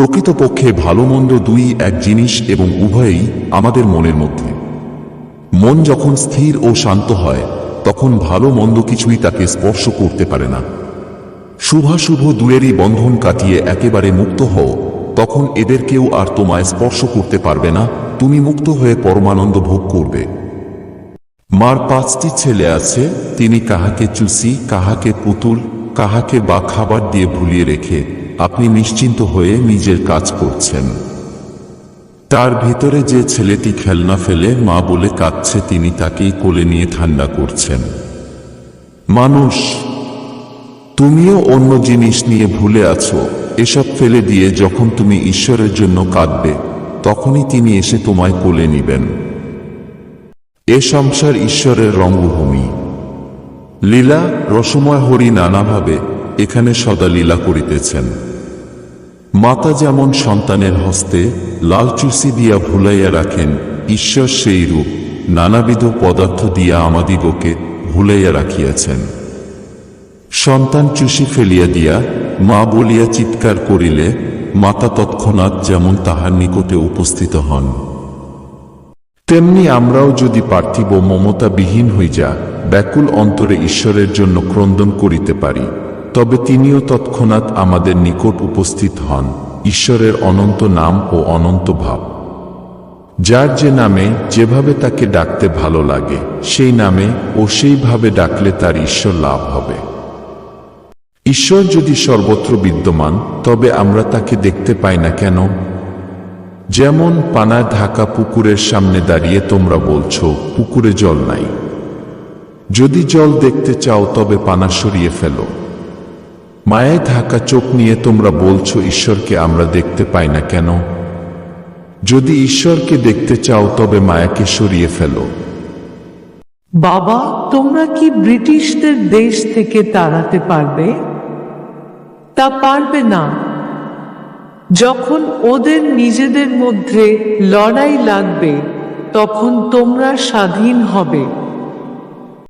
প্রকৃতপক্ষে ভালো মন্দ দুই এক জিনিস এবং উভয়ই আমাদের মনের মধ্যে। মন যখন স্থির ও শান্ত হয়, তখন ভালো মন্দ কিছুই তাকে স্পর্শ করতে পারে না। শুভাশুভ দুয়েরই বন্ধন কাটিয়ে একেবারে মুক্ত হও, তখন এদের কেউ আর তোমায় স্পর্শ করতে পারবে না, তুমি মুক্ত হয়ে পরমানন্দ ভোগ করবে। মার পাঁচটি ছেলে আছে, তিনি কাহাকে চুষি, কাহাকে পুতুল, কাহাকে বা খাবার দিয়ে ভুলিয়ে রেখে আপনি নিশ্চিন্ত হয়ে নিজের কাজ করছেন। তার ভিতরে যে ছেলেটি খেলনা ফেলে মা বলে কাঁদছে, তিনি তাকেই কোলে নিয়ে ঠান্ডা করছেন। মানুষ, তুমিও অন্য জিনিস নিয়ে ভুলে আছো। এসব ফেলে দিয়ে যখন তুমি ঈশ্বরের জন্য কাঁদবে, তখনই তিনি এসে তোমায় কোলে নিবেন। এ সংসার ঈশ্বরের রঙ্গভূমি। লীলা রসময় হরি নানাভাবে এখানে সদা লীলা করিতেছেন। মাতা যেমন সন্তানের হস্তে লাল চুষি দিয়া ভুলাইয়া রাখেন, ঈশ্বর সেই রূপ, নানাবিধ পদার্থ দিয়া আমাদিগকে ভুলাইয়া রাখিয়াছেন। সন্তান চুষি ফেলিয়া দিয়া মা বলিয়া চিৎকার করিলে মাতা তৎক্ষণাৎ যেমন তাহার নিকটে উপস্থিত হন। তেমনি আমরাও যদি পার্থিব মমতাবিহীন হইয়া ব্যাকুল অন্তরে ঈশ্বরের জন্য ক্রন্দন করিতে পারি তবে তিনিও তৎক্ষণাৎ আমাদের নিকট উপস্থিত হন, ঈশ্বরের অনন্ত নাম ও অনন্ত ভাব। যার যে নামে, যেভাবে তাকে ডাকতে ভালো লাগে, সেই নামে ও সেইভাবে ডাকলে তার ঈশ্বর লাভ হবে। ঈশ্বর যদি সর্বত্র বিদ্যমান, তবে আমরা তাকে দেখতে পাই না কেন? যেমন পানায় ঢাকা পুকুরের সামনে দাঁড়িয়ে তোমরা বলছো, পুকুরে জল নাই। যদি জল দেখতে চাও, তবে পানা সরিয়ে ফেলো। মায়ায় থাকা চোখ নিয়ে তোমরা বলছো, ঈশ্বরকে আমরা দেখতে পাই না কেন? যদি ঈশ্বরকে দেখতে চাও, তবে মায়াকে সরিয়ে ফেলো। বাবা, তোমরা কি ব্রিটিশদের দেশ থেকে তাড়াতে পারবে? তা পারবে না। যখন ওদের নিজেদের মধ্যে লড়াই লাগবে, তখন তোমরা স্বাধীন হবে।